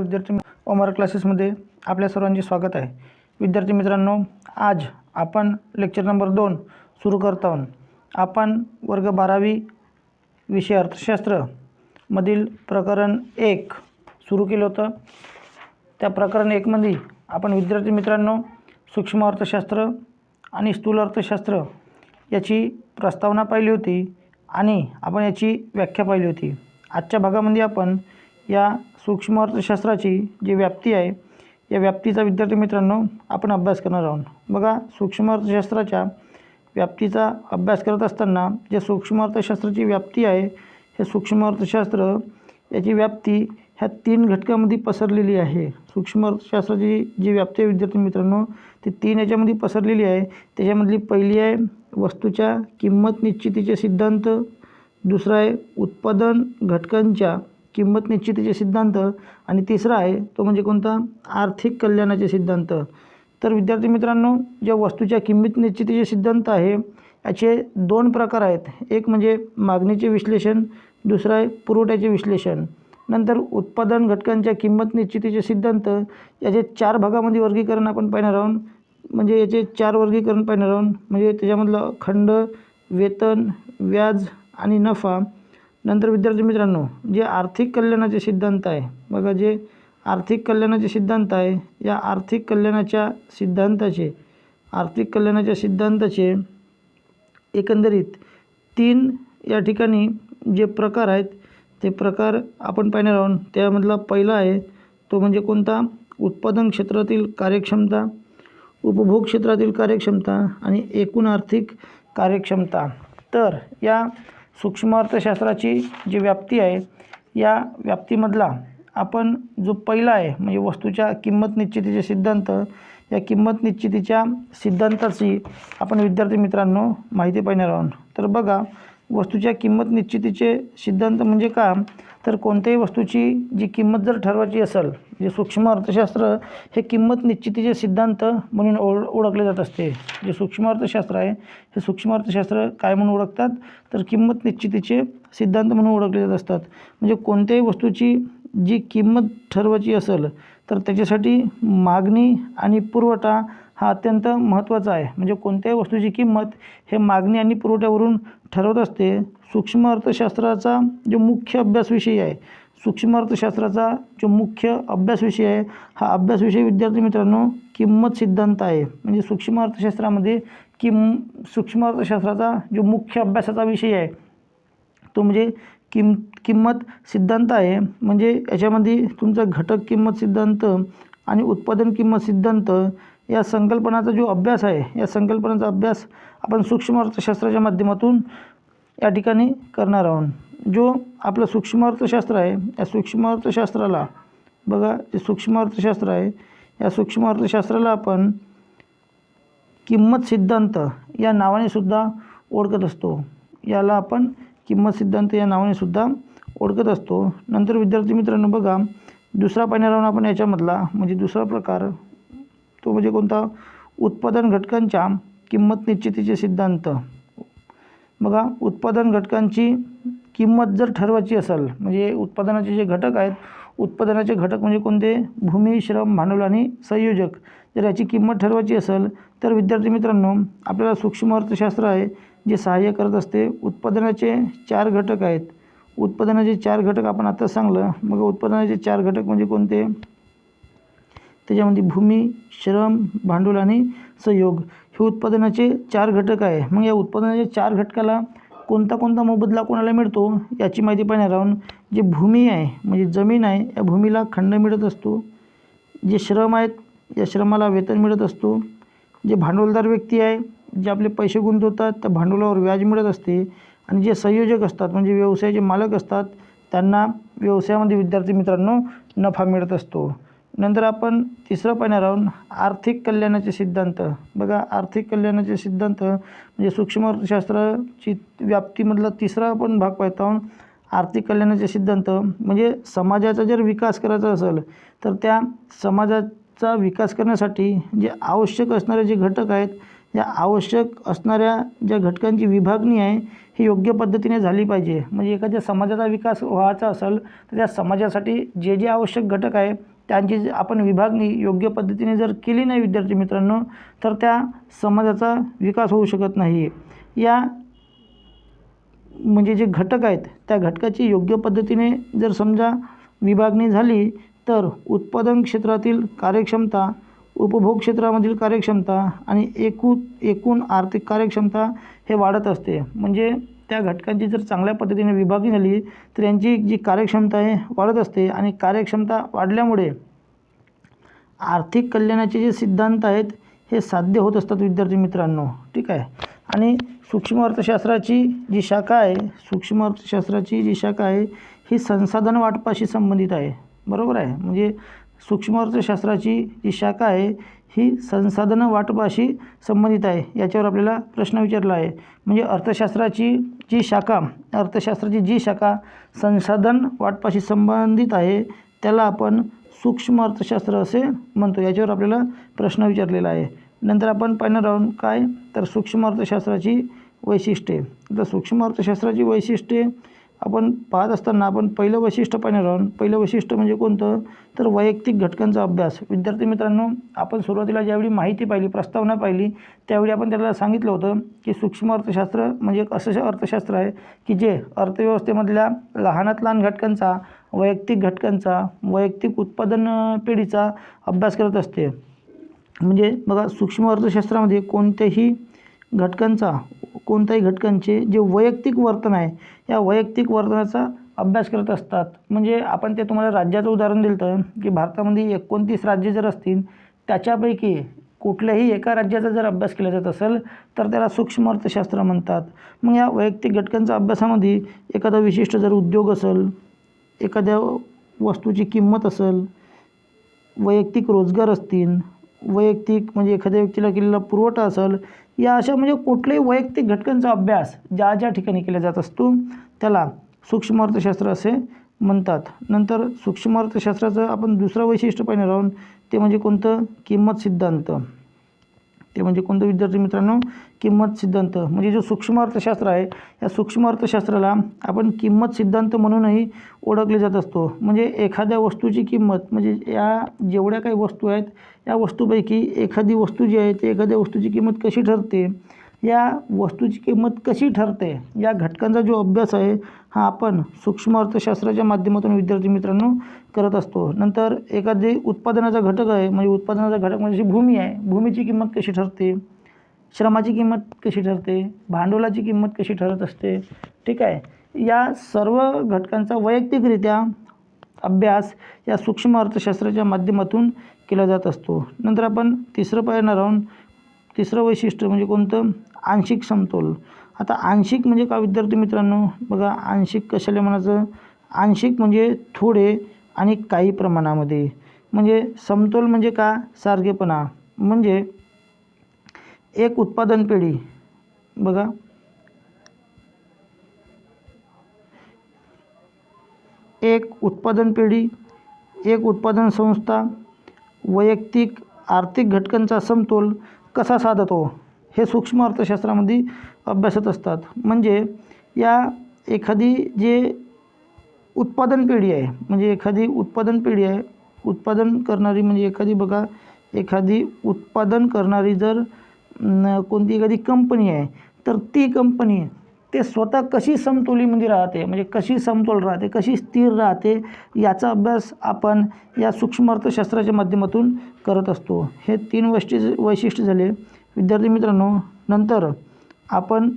विद्यार्थी ओमार क्लासेसमध्ये आपल्या सर्वांचे स्वागत आहे. विद्यार्थी मित्रांनो आज आपण लेक्चर नंबर दोन सुरू करत आहोत. आपण वर्ग बारावी विषय अर्थशास्त्र मधील प्रकरण एक सुरू केलं होतं. त्या प्रकरण एकमध्ये आपण विद्यार्थी मित्रांनो सूक्ष्म अर्थशास्त्र आणि स्थूल अर्थशास्त्र याची प्रस्तावना पाहिली होती आणि आपण याची व्याख्या पाहिली होती. आजच्या भागामध्ये आपण या सूक्ष्म अर्थशास्त्राची जी व्याप्ती आहे या व्याप्तीचा विद्यार्थी मित्रांनो आपण अभ्यास करणार आहोत. बघा सूक्ष्म अर्थशास्त्राच्या व्याप्तीचा अभ्यास करत असताना जे सूक्ष्म अर्थशास्त्राची व्याप्ती आहे हे सूक्ष्म अर्थशास्त्र याची व्याप्ती ह्या तीन घटकामध्ये पसरलेली आहे. सूक्ष्म अर्थशास्त्राची जी व्याप्ती आहे विद्यार्थी मित्रांनो ती तीन याच्यामध्ये पसरलेली आहे. त्याच्यामधली पहिली आहे वस्तूच्या किंमत निश्चितीचे सिद्धांत. दुसरा आहे उत्पादन घटकांच्या किंमत निश्चितीचे सिद्धांत आणि तिसरा आहे तो म्हणजे कोणता? आर्थिक कल्याणाचे सिद्धांत. तर विद्यार्थी मित्रांनो ज्या वस्तूच्या किंमत निश्चितीचे सिद्धांत आहे याचे दोन प्रकार आहेत. एक म्हणजे मागणीचे विश्लेषण दुसरं आहे पुरवठ्याचे विश्लेषण. नंतर उत्पादन घटकांच्या किंमत निश्चितीचे सिद्धांत याचे चार भागामध्ये वर्गीकरण आपण पाहणार आहोत. म्हणजे याचे चार वर्गीकरण पाहणार आहोत. म्हणजे त्याच्यामधलं खंड वेतन व्याज आणि नफा. नंतर विद्यार्थी मित्रांनो जे आर्थिक कल्याणाचे सिद्धांत आहे बघा जे आर्थिक कल्याणाचे सिद्धांत आहे या आर्थिक कल्याणाच्या सिद्धांताचे आर्थिक कल्याणाच्या सिद्धांताचे एकंदरीत तीन या ठिकाणी जे प्रकार आहेत ते प्रकार आपण पाहणार आहोत. त्यामधला पहिला आहे तो म्हणजे कोणता? उत्पादन क्षेत्रातील कार्यक्षमता उपभोग क्षेत्रातील कार्यक्षमता आणि एकूण आर्थिक कार्यक्षमता. तर या सूक्ष्म अर्थशास्त्राची जी व्याप्ती आहे या व्याप्तीमधला आपण जो पहिला आहे म्हणजे वस्तूच्या किंमत निश्चितीचे सिद्धांत या किंमत निश्चितीच्या सिद्धांताची आपण विद्यार्थी मित्रांनो माहिती पाहणार आहोत. तर बघा वस्तूच्या किंमत निश्चितीचे सिद्धांत म्हणजे का? तर कोणत्याही वस्तूची जी किंमत जर ठरवायची असेल जे सूक्ष्म अर्थशास्त्र हे किंमत निश्चितीचे सिद्धांत म्हणून ओळ ओळखले जात असते. जे सूक्ष्म अर्थशास्त्र आहे हे सूक्ष्म अर्थशास्त्र काय म्हणून ओळखतात? तर किंमत निश्चितीचे सिद्धांत म्हणून ओळखले जात असतात. म्हणजे कोणत्याही वस्तूची जी किंमत ठरवायची असेल तर त्याच्यासाठी मागणी आणि पुरवठा हा अत्यंत महत्त्वाचा आहे. म्हणजे कोणत्याही वस्तूची किंमत हे मागणी आणि पुरवठ्यावरून ठरवत असते. सूक्ष्म अर्थशास्त्राचा जो मुख्य अभ्यास विषय आहे सूक्ष्म अर्थशास्त्राचा जो मुख्य अभ्यास विषय आहे हा अभ्यास विषय विद्यार्थी मित्रांनो किंमत सिद्धांत आहे. म्हणजे सूक्ष्म अर्थशास्त्रामध्ये किम सूक्ष्म अर्थशास्त्राचा जो मुख्य अभ्यासाचा विषय आहे तो म्हणजे किम किंमत सिद्धांत आहे. म्हणजे याच्यामध्ये तुमचा घटक किंमत सिद्धांत आणि उत्पादन किंमत सिद्धांत या संकल्पनाचा जो अभ्यास आहे या संकल्पनाचा अभ्यास आपण सूक्ष्म अर्थशास्त्राच्या माध्यमातून या ठिकाणी करणार आहोत. जो आपलं सूक्ष्म अर्थशास्त्र आहे या सूक्ष्म अर्थशास्त्राला बघा जे सूक्ष्म अर्थशास्त्र आहे या सूक्ष्म अर्थशास्त्राला आपण किंमत सिद्धांत या नावाने सुद्धा ओळखत असतो. याला आपण किंमत सिद्धांत या नावाने सुद्धा ओळखत असतो. नंतर विद्यार्थी मित्रांनो बघा दुसरा पाहणार आहोत आपण याच्यामधला म्हणजे दुसरा प्रकार तो म्हणजे कोणता? उत्पादन घटकांच्या किंमत निश्चितीचे सिद्धांत. बघा उत्पादन घटकांची किंमत जर ठरवायची असेल म्हणजे उत्पादनाचे जे घटक आहेत उत्पादनाचे घटक म्हणजे कोणते? भूमी श्रम भांडवल आणि संयोजक. जर याची किंमत ठरवायची असेल तर विद्यार्थी मित्रांनो आपल्याला सूक्ष्म अर्थशास्त्र आहे. जे सहाय्य करत असते उत्पादनाचे चार घटक आहेत. उत्पादनाचे चार घटक आपण आता सांगलं. मग उत्पादनाचे चार घटक म्हणजे कोणते? त्याच्यामध्ये भूमी श्रम भांडवल आणि सहयोग. हे उत्पादनाचे चार घटक आहे. मग या उत्पादनाच्या चार घटकाला कोणता कोणता मोबदला कोणाला मिळतो याची माहिती पाहणार आहोत. जे भूमी आहे म्हणजे जमीन आहे या भूमीला खंड मिळत असतो. जे श्रम आहेत या श्रमाला वेतन मिळत असतो. जे भांडवलदार व्यक्ती आहे जे आपले पैसे गुंतवतात त्या भांडवलावर व्याज मिळत असते. आणि जे संयोजक असतात म्हणजे व्यवसायाचे मालक असतात त्यांना व्यवसायामध्ये विद्यार्थी मित्रांनो नफा मिळत असतो. नंतर आपण तिसरं पाहणार आहोत आर्थिक कल्याणाचे सिद्धांत. बघा आर्थिक कल्याणाचे सिद्धांत म्हणजे सूक्ष्म अर्थशास्त्राची व्याप्तीमधला तिसरा आपण भाग पाहत आहोत. आर्थिक कल्याणाचे सिद्धांत म्हणजे समाजाचा जर विकास करायचा असेल तर त्या समाजाचा विकास करण्यासाठी जे आवश्यक असणारे जे घटक आहेत या आवश्यक असणाऱ्या ज्या घटकांची विभागणी आहे ही योग्य पद्धतीने झाली पाहिजे. म्हणजे एखाद्या समाजाचा विकास व्हायचा असेल तर त्या समाजासाठी जे जे आवश्यक घटक आहे त्यांची आपण विभागणी योग्य पद्धतीने जर केली नाही विद्यार्थी मित्रांनो तर त्या समाजाचा विकास होऊ शकत नाही. या म्हणजे जे घटक आहेत त्या घटकाची योग्य पद्धतीने जर समजा विभागणी झाली तर उत्पादन क्षेत्रातील कार्यक्षमता उपभोग क्षेत्रामधील कार्यक्षमता आणि एकूण एकूण आर्थिक कार्यक्षमता हे वाढत असते. म्हणजे त्या घटकांची जर चांगल्या पद्धतीने विभागणी झाली तर यांची जी कार्यक्षमता आहे वाढत असते. आणि कार्यक्षमता वाढल्यामुळे आर्थिक कल्याणाचे जे सिद्धांत आहेत हे साध्य होत असतात विद्यार्थी मित्रांनो. ठीक आहे? आणि सूक्ष्म अर्थशास्त्राची जी शाखा आहे सूक्ष्म अर्थशास्त्राची जी शाखा आहे ही संसाधन वाटपाशी संबंधित आहे. बरोबर आहे? म्हणजे सूक्ष्म अर्थशास्त्राची जी शाखा आहे ही संसाधनं वाटपाशी संबंधित आहे. याच्यावर आपल्याला प्रश्न विचारला आहे. म्हणजे अर्थशास्त्राची जी शाखा अर्थशास्त्राची जी शाखा संसाधन वाटपाशी संबंधित आहे त्याला आपण सूक्ष्म अर्थशास्त्र असे म्हणतो. याच्यावर आपल्याला प्रश्न विचारलेला आहे. नंतर आपण पाहणार आहोत काय? तर सूक्ष्म अर्थशास्त्राची वैशिष्ट्ये. तर सूक्ष्म अर्थशास्त्राची वैशिष्ट्ये आपण पाहत असताना आपण पहिलं वैशिष्ट्य पाहणार आहोत. पहिलं वैशिष्ट्य म्हणजे कोणतं? तर वैयक्तिक घटकांचा अभ्यास. विद्यार्थी मित्रांनो आपण सुरुवातीला ज्यावेळी माहिती पाहिली प्रस्तावना पाहिली त्यावेळी आपण त्याला सांगितलं होतं की सूक्ष्म अर्थशास्त्र म्हणजे एक असं अर्थशास्त्र आहे की जे अर्थव्यवस्थेमधल्या लहानात लहान घटकांचा वैयक्तिक घटकांचा वैयक्तिक उत्पादन पिढीचा अभ्यास करत असते. म्हणजे बघा सूक्ष्म अर्थशास्त्रामध्ये कोणत्याही घटकांचा कोणत्याही घटकांचे जे वैयक्तिक वर्तन आहे या वैयक्तिक वर्तनाचा अभ्यास करत असतात. म्हणजे आपण ते तुम्हाला राज्याचं उदाहरण दिलं होतं की भारतामध्ये एकोणतीस राज्य जर असतील त्याच्यापैकी कुठल्याही एका राज्याचा जर अभ्यास केला जात असेल तर त्याला सूक्ष्म अर्थशास्त्र म्हणतात. मग या वैयक्तिक घटकांच्या अभ्यासामध्ये एखादा विशिष्ट जर उद्योग असेल एखाद्या वस्तूची किंमत असेल वैयक्तिक रोजगार असतील वैयक्तिक म्हणजे एखाद्या व्यक्तीला केलेला पुरवठा असेल या अशा म्हणजे कुठल्याही वैयक्तिक घटकांचा अभ्यास ज्या ज्या ठिकाणी केला जात असतो त्याला सूक्ष्म अर्थशास्त्र असे म्हणतात. नंतर सूक्ष्म अर्थशास्त्राचं आपण दुसरं वैशिष्ट्य पाहणार आहोत ते म्हणजे कोणतं? किंमत सिद्धांत. ते म्हणजे कोणतं विद्यार्थी मित्रांनो? किंमत सिद्धांत. म्हणजे जो सूक्ष्म अर्थशास्त्र आहे या सूक्ष्म अर्थशास्त्राला आपण किंमत सिद्धांत म्हणूनही ओळखले जात असतो. म्हणजे एखाद्या वस्तूची किंमत म्हणजे या जेवढ्या काही वस्तू आहेत या वस्तूपैकी एखादी वस्तू जी आहे ते एखाद्या वस्तूची किंमत कशी ठरते? या वस्तूची किंमत कशी ठरते? या घटकांचा जो अभ्यास आहे हा आपण सूक्ष्म अर्थशास्त्राच्या माध्यमातून विद्यार्थी मित्रांनो करत असतो. नंतर एखादी उत्पादनाचा घटक आहे म्हणजे उत्पादनाचा घटक म्हणजे भूमी आहे भूमीची किंमत कशी ठरते? श्रमाची किंमत कशी ठरते? भांडवलाची किंमत कशी ठरत असते? ठीक आहे. या सर्व घटकांचा वैयक्तिकरित्या अभ्यास या सूक्ष्म अर्थशास्त्राच्या माध्यमातून केला जात असतो. नंतर आपण तिसरं पाहणार आहोत तिसरं वैशिष्ट्य म्हणजे कोणतं? आंशिक समतोल. आता आंशिक म्हणजे का विद्यार्थी मित्रांनो? बघा आंशिक कशाला म्हणायचं? आंशिक म्हणजे थोडे आणि काही प्रमाणामध्ये. म्हणजे समतोल म्हणजे का? सारखेपणा. म्हणजे एक उत्पादन पिढी. बघा. एक उत्पादन पिढी एक उत्पादन संस्था वैयक्तिक आर्थिक घटकांचा समतोल कसा साधतो? हे सूक्ष्म अर्थशास्त्रामध्ये अभ्यासत असतात. म्हणजे या एखादी जे उत्पादन पिढी आहे म्हणजे एखादी उत्पादन पिढी आहे उत्पादन करणारी म्हणजे एखादी बघा एखादी उत्पादन करणारी जर कोणती एखादी कंपनी आहे तर ती कंपनी ते स्वतः कशी समतोलीमध्ये राहते म्हणजे कशी समतोल राहते कशी स्थिर राहते याचा अभ्यास आपण या सूक्ष्म अर्थशास्त्राच्या माध्यमातून करत असतो. हे तीन वैशिष्ट्य वैशिष्ट्य झाले. विद्यार्थी मित्रांनो नंतर आपण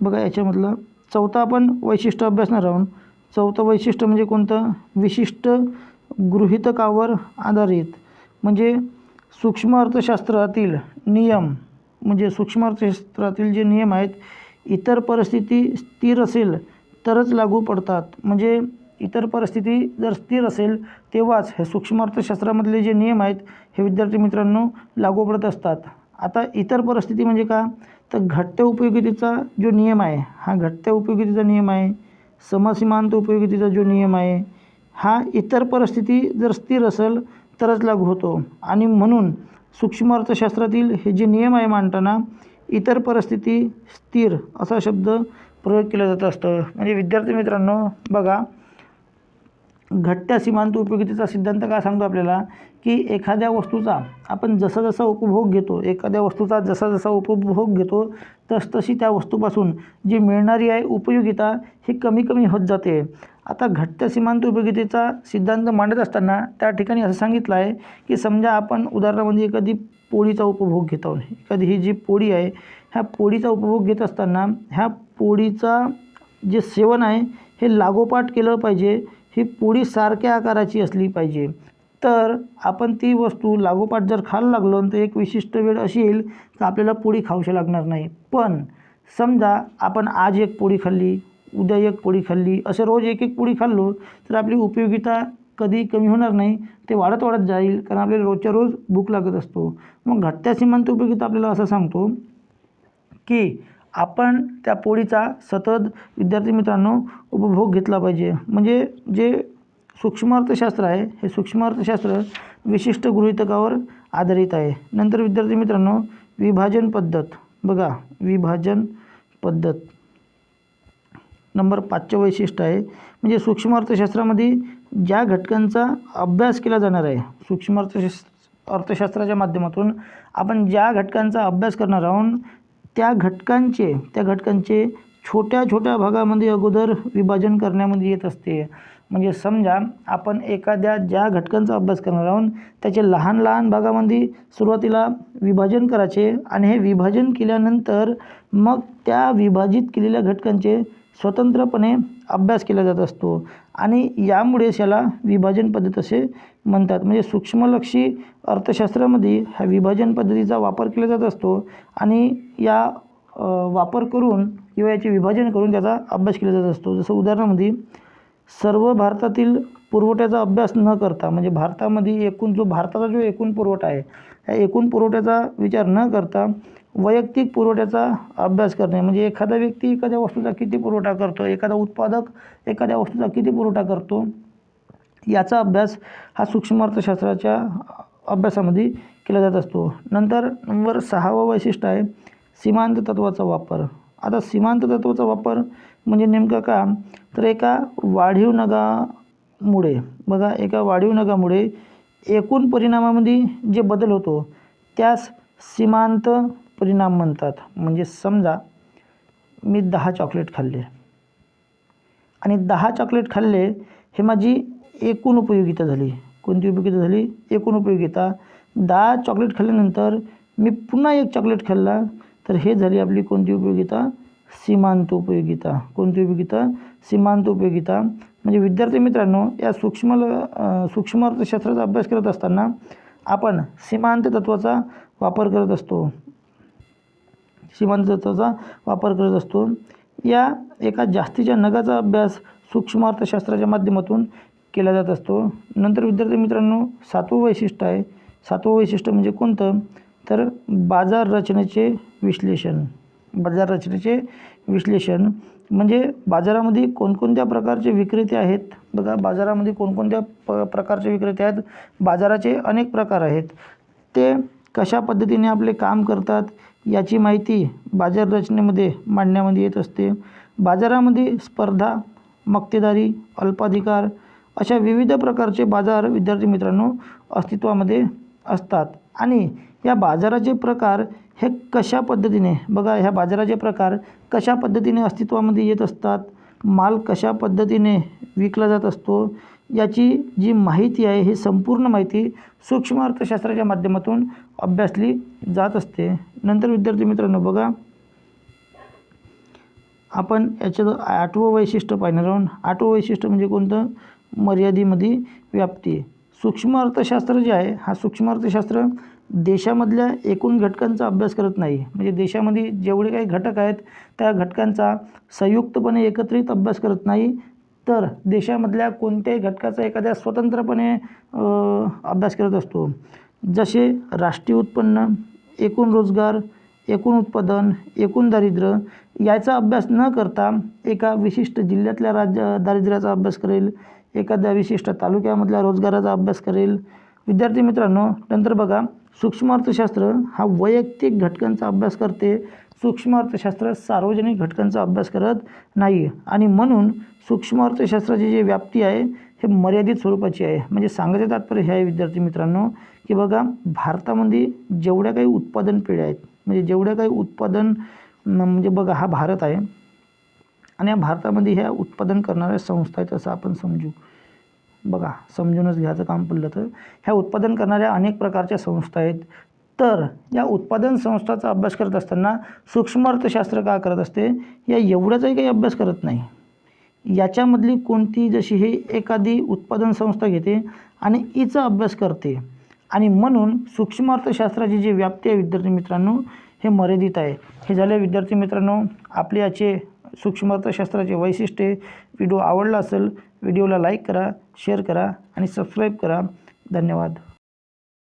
बघा याच्यामधलं चौथा आपण वैशिष्ट्य अभ्यासणार आहोत. चौथं वैशिष्ट्य म्हणजे कोणतं? विशिष्ट गृहितकावर आधारित. म्हणजे सूक्ष्म अर्थशास्त्रातील नियम म्हणजे सूक्ष्म अर्थशास्त्रातील जे नियम आहेत इतर परिस्थिती स्थिर असेल तरच लागू पडतात. म्हणजे इतर परिस्थिती जर स्थिर असेल तेव्हाच हे सूक्ष्म अर्थशास्त्रामधले जे नियम आहेत हे विद्यार्थी मित्रांनो लागू पडत असतात. आता इतर परिस्थिती म्हणजे का? तर घटत्या उपयोगितेचा जो नियम आहे हा घटत्या उपयोगितेचा नियम आहे समसीमांत उपयोगितेचा जो नियम आहे हा इतर परिस्थिती जर स्थिर असेल तरच लागू होतो. आणि म्हणून सूक्ष्म अर्थशास्त्रातील हे जे नियम आहे मांडताना इतर परिस्थिती स्थिर असा शब्द प्रयोग केला जात असतं. म्हणजे विद्यार्थी मित्रांनो बघा घट्ट सीमांत उपयोगितेचा सिद्धांत काय सांगतो आपल्याला? की एखाद्या वस्तूचा आपण जसा जसा उपभोग घेतो एखाद्या वस्तूचा जसा जसा उपभोग घेतो तसतशी त्या वस्तूपासून जी मिळणारी आहे उपयोगिता ही कमी कमी होत जाते. आता घट्ट सीमांत उपयोगितेचा सिद्धांत मांडत असताना त्या ठिकाणी असं सांगितलं आहे की समजा आपण उदाहरणामध्ये एखादी पोळीचा उपभोग घेत आहोत. एखादी ही जी पोळी आहे ह्या पोळीचा उपभोग घेत असताना ह्या पोळीचा जे सेवन आहे हे लागोपाठ केलं पाहिजे. ही पोळी सारख्या आकाराची असली पाहिजे. तर आपण ती वस्तू लागोपाठ जर खायला लागलो तर एक विशिष्ट वेळ अशी येईल तर आपल्याला पोळी खाऊशी लागणार नाही. पण समजा आपण आज एक पोळी खाल्ली उद्या एक पोळी खाल्ली असं रोज एक एक पोळी खाल्लो तर आपली उपयोगिता कधी कमी होणार नाही ते वाढत वाढत जाईल कारण आपल्याला रोजच्या रोज भूक लागत असतो. मग घट्ट्या सीमांत उपयोगिता आपल्याला असं सांगतो की आपण त्या पोळीचा सतत विद्यार्थी मित्रांनो उपभोग घेतला पाहिजे. म्हणजे जे सूक्ष्म अर्थशास्त्र आहे हे सूक्ष्म अर्थशास्त्र विशिष्ट गृहितकावर आधारित आहे. नंतर विद्यार्थी मित्रांनो विभाजन पद्धत. बघा विभाजन पद्धत. नंबर पाचचं वैशिष्ट्य आहे. म्हणजे सूक्ष्म अर्थशास्त्रामध्ये ज्या घटकांचा अभ्यास केला जाणार आहे सूक्ष्म अर्थशास्त्र अर्थशास्त्राच्या माध्यमातून आपण ज्या घटकांचा अभ्यास करणार आहोत त्या घटकांचे त्या घटकांचे छोट्या छोट्या भागामध्ये अगोदर विभाजन करण्यामध्ये येत असते. म्हणजे समजा आपण एखाद्या ज्या घटकांचा अभ्यास करणार आहोत त्याचे लहान लहान भागामध्ये सुरुवातीला विभाजन करायचे आणि हे विभाजन केल्यानंतर मग त्या विभाजित केलेल्या घटकांचे स्वतंत्रपणे अभ्यास केला जात असतो. आणि यामुळेच याला विभाजन पद्धत असे म्हणतात. म्हणजे सूक्ष्मलक्षी अर्थशास्त्रामध्ये ह्या विभाजन पद्धतीचा वापर केला जात असतो. आणि या वापर करून किंवा याचे विभाजन करून त्याचा अभ्यास केला जात असतो. जसं उदाहरणामध्ये सर्व भारतातील पुरवठ्याचा अभ्यास न करता म्हणजे भारतामध्ये एकूण जो भारताचा जो एकूण पुरवठा आहे या एकूण पुरवठ्याचा विचार न करता वैयक्तिक पुरवठ्याचा अभ्यास करणे म्हणजे एखादा व्यक्ती एखाद्या वस्तूचा किती पुरवठा करतो एखादा उत्पादक एखाद्या वस्तूचा किती पुरवठा करतो याचा अभ्यास हा सूक्ष्म अर्थशास्त्राच्या अभ्यासामध्ये केला जात असतो. नंतर नंबर सहावं वैशिष्ट्य आहे सीमांत तत्वाचा वापर. आता सीमांत तत्वाचा वापर म्हणजे नेमकं का? तर एका वाढीव नगामुळे बघा एका वाढीव नगामुळे एकूण परिणामामध्ये जे बदल होतो त्यास सीमांत परिणाम म्हणतात. म्हणजे समजा मी दहा चॉकलेट खाल्ले. आणि दहा चॉकलेट खाल्ले हे माझी एकूण उपयोगिता झाली. कोणती उपयोगिता झाली? एकूण उपयोगिता. दहा चॉकलेट खाल्ल्यानंतर मी पुन्हा एक चॉकलेट खाल्ला तर हे झाली आपली कोणती उपयोगिता? सीमांत उपयोगिता. कोणती उपयोगिता? सीमांत उपयोगिता. म्हणजे विद्यार्थी मित्रांनो या सूक्ष्म सूक्ष्म अर्थशास्त्राचा अभ्यास करत असताना आपण सीमांत तत्वाचा वापर करत असतो. सीमांत वापर करत असतो. या एका जास्तीच्या नगाचा अभ्यास सूक्ष्म अर्थशास्त्राच्या माध्यमातून केला जात असतो. नंतर विद्यार्थी मित्रांनो सातवं वैशिष्ट्य आहे. सातवं वैशिष्ट्य म्हणजे कोणतं? तर बाजार रचनेचे विश्लेषण. बाजार रचनेचे विश्लेषण म्हणजे बाजारामध्ये कोणकोणत्या प्रकारचे विक्रेते आहेत? बघा बाजारामध्ये कोणकोणत्या प प्रकारचे विक्रेते आहेत? बाजाराचे अनेक प्रकार आहेत. ते कशा पद्धतीने आपले काम करतात? याची माहिती बाजार रचनेमध्ये मांडण्यामध्ये येत असते. बाजारामध्ये स्पर्धा मक्तेदारी अल्पाधिकार अशा विविध प्रकारचे बाजार विद्यार्थी मित्रांनो अस्तित्वामध्ये असतात. आणि या बाजाराचे प्रकार हे कशा पद्धतीने? बघा ह्या बाजाराचे प्रकार कशा पद्धतीने अस्तित्वामध्ये येत असतात? माल कशा पद्धतीने विकला जात असतो? याची जी माहिती आहे ही संपूर्ण माहिती सूक्ष्म अर्थशास्त्राच्या माध्यमातून अभ्यासली जात असते. नंतर विद्यार्थी मित्रांनो बघा. आपण याच्यात आठवं वैशिष्ट्य पाहणार आहोत. आठवं वैशिष्ट्य म्हणजे कोणतं? मर्यादेमध्ये व्याप्ती. सूक्ष्म अर्थशास्त्र जे आहे हा सूक्ष्म अर्थशास्त्र देशामधल्या एकूण घटकांचा अभ्यास करत नाही. म्हणजे देशामध्ये जेवढे काही घटक आहेत त्या घटकांचा संयुक्तपणे एकत्रित अभ्यास करत नाही. तर देशामधल्या कोणत्याही घटकाचा एखाद्या स्वतंत्रपणे अभ्यास करत असतो. जसे राष्ट्रीय उत्पन्न एकूण रोजगार एकूण उत्पादन एकूण दारिद्र्य याचा अभ्यास न करता एका विशिष्ट जिल्ह्यातल्या राज्य दारिद्र्याचा अभ्यास करेल एखाद्या विशिष्ट तालुक्यामधल्या रोजगाराचा अभ्यास करेल. विद्यार्थी मित्रांनो नंतर बघा सूक्ष्म अर्थशास्त्र हा वैयक्तिक घटकांचा अभ्यास करते. सूक्ष्म अर्थशास्त्र सार्वजनिक घटकांचा अभ्यास करत नाही. आणि म्हणून सूक्ष्म अर्थशास्त्राची जी व्याप्ती आहे हे मर्यादित स्वरूपाची आहे. म्हणजे सांगायचं तात्पर्य हे आहे विद्यार्थी मित्रांनो की बघा भारतामध्ये जेवढ्या काही उत्पादन पिढ्या आहेत म्हणजे जेवढ्या काही उत्पादन म्हणजे बघा हा भारत आहे आणि या भारतामध्ये ह्या उत्पादन करणाऱ्या संस्था आहेत असं आपण समजू. बघा समजूनच घ्यायचं काम पडलं तर. ह्या उत्पादन करणाऱ्या अनेक प्रकारच्या संस्था आहेत. तर या उत्पादन संस्थाचा अभ्यास करत असताना सूक्ष्म अर्थशास्त्र का करत असते? या एवढ्याचाही काही अभ्यास करत नाही. याच्यामधली कोणती जशी हे एखादी उत्पादन संस्था घेते आणि हिचा अभ्यास करते. आणि म्हणून सूक्ष्म अर्थशास्त्राची जी व्याप्ती आहे विद्यार्थी मित्रांनो हे मर्यादित आहे. हे झाले विद्यार्थी मित्रांनो आपले याचे सूक्ष्म अर्थशास्त्राचे वैशिष्ट्ये. व्हिडिओ आवडला असेल व्हिडिओला लाईक करा शेअर करा आणि सबस्क्राईब करा. धन्यवाद.